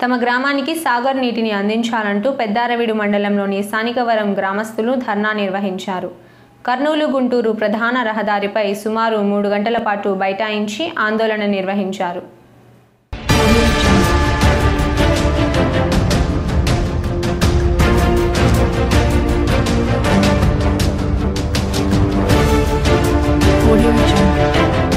తమ గ్రామానికి సాగర్ నీటిని అందించాలంటూ పెద్దారవీడు మండలంలోని స్థానికవరం గ్రామస్తులు ధర్నా నిర్వహించారు కర్నూలు గుంటూరు ప్రధాన రహదారిపై సుమారు మూడు గంటల పాటు బైఠాయించి ఆందోళన నిర్వహించారు Audio Jungle.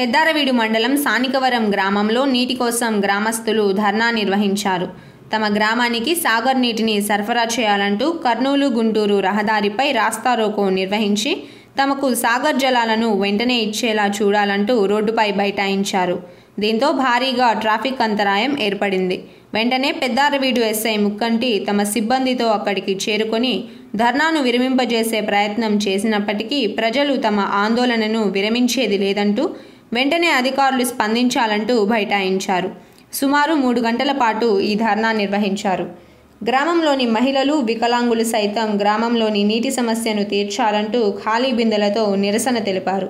పెద్దారవీడు మండలం సానికవరం గ్రామంలో నీటి కోసం గ్రామస్తులు ధర్నా నిర్వహించారు. తమ గ్రామానికి సాగర్ నీటిని సరఫరా చేయాలంటూ కర్నూలు గుంటూరు రహదారిపై రాస్తారోకో నిర్వహించి తమకు సాగర్ జలాలను వెంటనే ఇచ్చేలా చూడాలంటూ రోడ్డుపై బైఠాయించారు. దీంతో భారీగా ట్రాఫిక్ అంతరాయం ఏర్పడింది. వెంటనే పెద్దారవీడు ఎస్ఐ ముక్కంటి తమ సిబ్బందితో అక్కడికి చేరుకొని ధర్నాను విరమింపజేసే ప్రయత్నం చేసినప్పటికీ ప్రజలు తమ ఆందోళనను విరమించేది లేదంటూ వెంటనే అధికారులు స్పందించాలంటూ బైఠాయించారు. సుమారు మూడు గంటల పాటు ఈ ధర్నా నిర్వహించారు. గ్రామంలోని మహిళలు వికలాంగులు సైతం గ్రామంలోని నీటి సమస్యను తీర్చాలంటూ ఖాళీ బిందెలతో నిరసన తెలిపారు.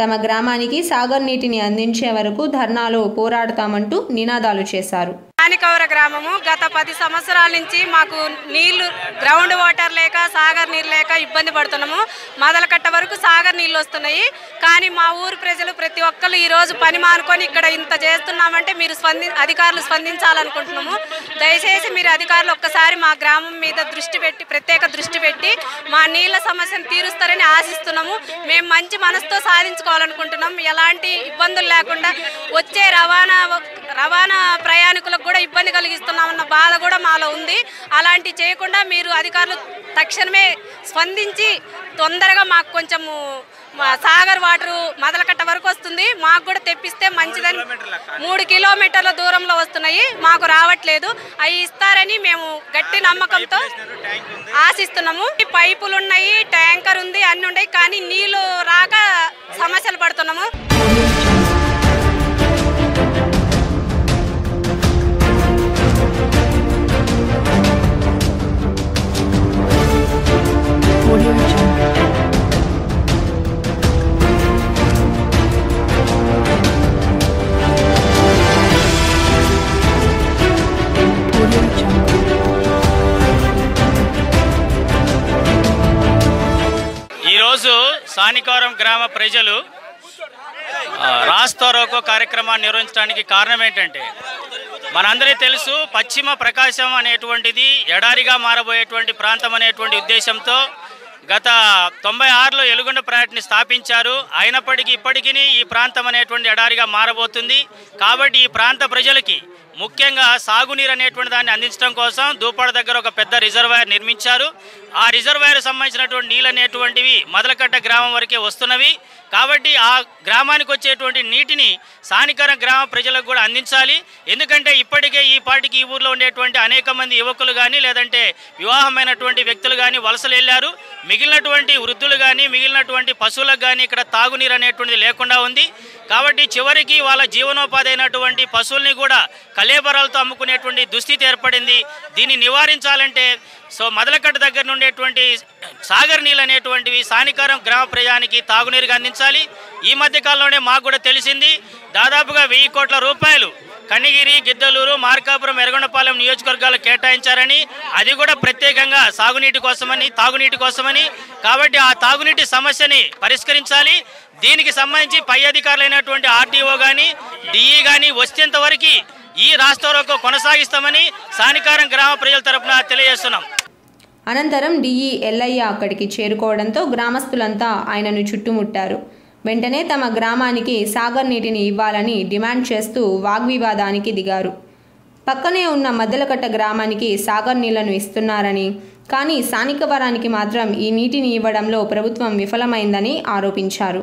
తమ గ్రామానికి సాగర్ నీటిని అందించే వరకు ధర్నాలో పోరాడతామంటూ నినాదాలు చేశారు. స్థానికవర గ్రామము. గత పది సంవత్సరాల నుంచి మాకు నీళ్ళు గ్రౌండ్ వాటర్ లేక సాగర్ నీళ్ళు లేక ఇబ్బంది పడుతున్నాము. మొదలకట్ట వరకు సాగర్ నీళ్ళు వస్తున్నాయి. కానీ మా ఊరు ప్రజలు ప్రతి ఒక్కరు ఈరోజు పని మానుకొని ఇక్కడ ఇంత చేస్తున్నామంటే మీరు స్పంది అధికారులు స్పందించాలనుకుంటున్నాము. దయచేసి మీరు అధికారులు ఒక్కసారి మా గ్రామం మీద దృష్టి పెట్టి ప్రత్యేక దృష్టి పెట్టి మా నీళ్ళ సమస్యను తీరుస్తారని ఆశిస్తున్నాము. మేము మంచి మనసుతో సాధించుకోవాలనుకుంటున్నాం. ఎలాంటి ఇబ్బందులు లేకుండా వచ్చే రవాణా రవాణా ప్రయాణికులకు కూడా ఇబ్బంది కలిగిస్తున్నామన్న బాధ కూడా మాలో ఉంది. అలాంటి చేయకుండా మీరు అధికారులు తక్షణమే స్పందించి తొందరగా మాకు కొంచెము సాగర్ వాటర్ మొదలకట్ట వరకు వస్తుంది. మాకు కూడా తెప్పిస్తే మంచిదని మూడు కిలోమీటర్ల దూరంలో వస్తున్నాయి. మాకు రావట్లేదు. అవి ఇస్తారని మేము గట్టి నమ్మకంతో ఆశిస్తున్నాము. పైపులు ఉన్నాయి ట్యాంకర్ ఉంది అన్ని ఉన్నాయి కానీ నీళ్ళు రాక సమస్యలు పడుతున్నాము. సానికారం గ్రామ ప్రజలు రాస్తారోకో కార్యక్రమాన్ని నిర్వహించడానికి కారణం ఏంటంటే మనందరికీ తెలుసు పశ్చిమ ప్రకాశం అనేటువంటిది ఎడారిగా మారబోయేటువంటి ప్రాంతం అనేటువంటి ఉద్దేశంతో గత తొంభై ఆరులో ఎలుగొండ ప్రాజెక్ట్ని స్థాపించారు. అయినప్పటికీ ఇప్పటికీ ఈ ప్రాంతం అనేటువంటి ఎడారిగా మారబోతుంది. కాబట్టి ఈ ప్రాంత ప్రజలకి ముఖ్యంగా సాగునీరు అనేటువంటి దాన్ని అందించడం కోసం దూపాడ దగ్గర ఒక పెద్ద రిజర్వాయర్ నిర్మించారు. ఆ రిజర్వాయర్ సంబంధించినటువంటి నీళ్ళు అనేటువంటివి మొదలకట్ట గ్రామం వరకే వస్తున్నవి. కాబట్టి ఆ గ్రామానికి వచ్చేటువంటి నీటిని స్థానికర గ్రామ ప్రజలకు కూడా అందించాలి. ఎందుకంటే ఇప్పటికే ఈ పాటికి ఈ ఊర్లో ఉండేటువంటి అనేక మంది యువకులు కానీ లేదంటే వివాహమైనటువంటి వ్యక్తులు కానీ వలసలు వెళ్ళారు. మిగిలినటువంటి వృద్ధులు కానీ మిగిలినటువంటి పశువులకు కానీ ఇక్కడ తాగునీరు అనేటువంటిది లేకుండా ఉంది. కాబట్టి చివరికి వాళ్ళ జీవనోపాధి అయినటువంటి పశువుల్ని కూడా కలేబరాలతో అమ్ముకునేటువంటి దుస్థితి ఏర్పడింది. దీన్ని నివారించాలంటే సో మొదలకట్ట దగ్గర నుండేటువంటి సాగర్ నీళ్ళు అనేటువంటివి సానికారం గ్రామ ప్రజానికి తాగునీరుగా అందించాలి. ఈ మధ్య కాలంలోనే మాకు కూడా తెలిసింది. దాదాపుగా వెయ్యి కోట్ల రూపాయలు కనిగిరి గిద్దలూరు మార్కాపురం ఎరగొండపాలెం నియోజకవర్గాలు కేటాయించారని అది కూడా ప్రత్యేకంగా సాగునీటి కోసమని తాగునీటి కోసమని. కాబట్టి ఆ తాగునీటి సమస్యని పరిష్కరించాలి. దీనికి సంబంధించి పై అధికారులైనటువంటి ఆర్టీఓ కానీ డిఈ కానీ వచ్చేంత వరకు ఈ రాష్ట్రంలో కొనసాగిస్తామని సానికారం గ్రామ ప్రజల తరపున తెలియజేస్తున్నాం. అనంతరం డిఈ ఎల్లయ్య అక్కడికి చేరుకోవడంతో గ్రామస్తులంతా ఆయనను చుట్టుముట్టారు. వెంటనే తమ గ్రామానికి సాగర్ నీటిని ఇవ్వాలని డిమాండ్ చేస్తూ వాగ్వివాదానికి దిగారు. పక్కనే ఉన్న మద్దలకట్ట గ్రామానికి సాగర్ నీళ్ళను ఇస్తున్నారని కానీ స్థానిక వరానికి మాత్రం ఈ నీటిని ఇవ్వడంలో ప్రభుత్వం విఫలమైందని ఆరోపించారు.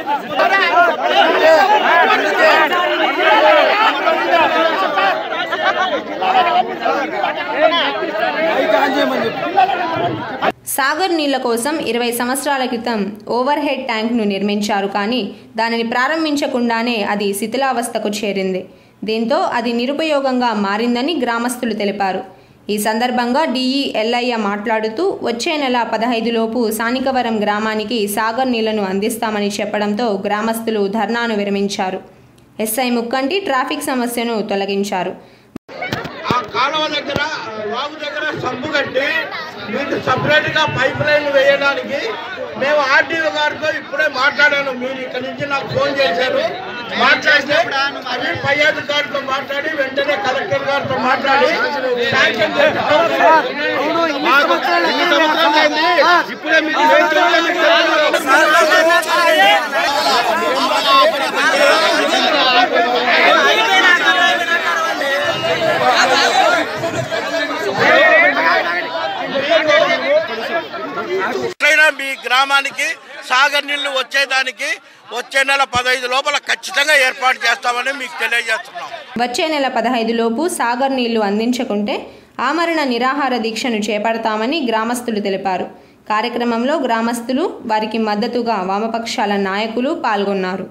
సాగర్ నీళ్ళ కోసం ఇరవై సంవత్సరాల క్రితం ఓవర్ హెడ్ ట్యాంక్ను నిర్మించారు కానీ దానిని ప్రారంభించకుండానే అది శిథిలావస్థకు చేరింది. దీంతో అది నిరుపయోగంగా మారిందని గ్రామస్తులు తెలిపారు. ఈ సందర్భంగా డిఈ ఎల్లయ్య మాట్లాడుతూ వచ్చే నెల పదహైదులోపు సానికవరం గ్రామానికి సాగర్ నీళ్ళను అందిస్తామని చెప్పడంతో గ్రామస్తులు ధర్నాను విరమించారు. ఎస్ఐ ముక్కంటి ట్రాఫిక్ సమస్యను తొలగించారు. కాలువ దగ్గర వాగు దగ్గర సబ్బు కట్టి మీకు సపరేట్గా పైప్ లైన్ వేయడానికి మేము ఆర్డీఓ గారితో ఇప్పుడే మాట్లాడాను. మీరు ఇక్కడ నుంచి నాకు ఫోన్ చేశారు. మాట్లాడితే అవి పై అధికారితో మాట్లాడి వెంటనే కలెక్టర్ గారితో మాట్లాడి శాంక్షన్ ఇప్పుడే గ్రామానికి సాగర్ నీళ్ళు వచ్చేదానికి వచ్చే నెల పదహైదు లోపల ఖచ్చితంగా ఏర్పాటు చేస్తామని మీకు తెలియజేస్తున్నాం. వచ్చే నెల పదహైదు లోపు సాగర్ నీళ్ళు అందించకుంటే ఆమరణ నిరాహార దీక్షను చేపడతామని గ్రామస్తులు తెలిపారు. కార్యక్రమంలో గ్రామస్తులు వారికి మద్దతుగా వామపక్షాల నాయకులు పాల్గొన్నారు.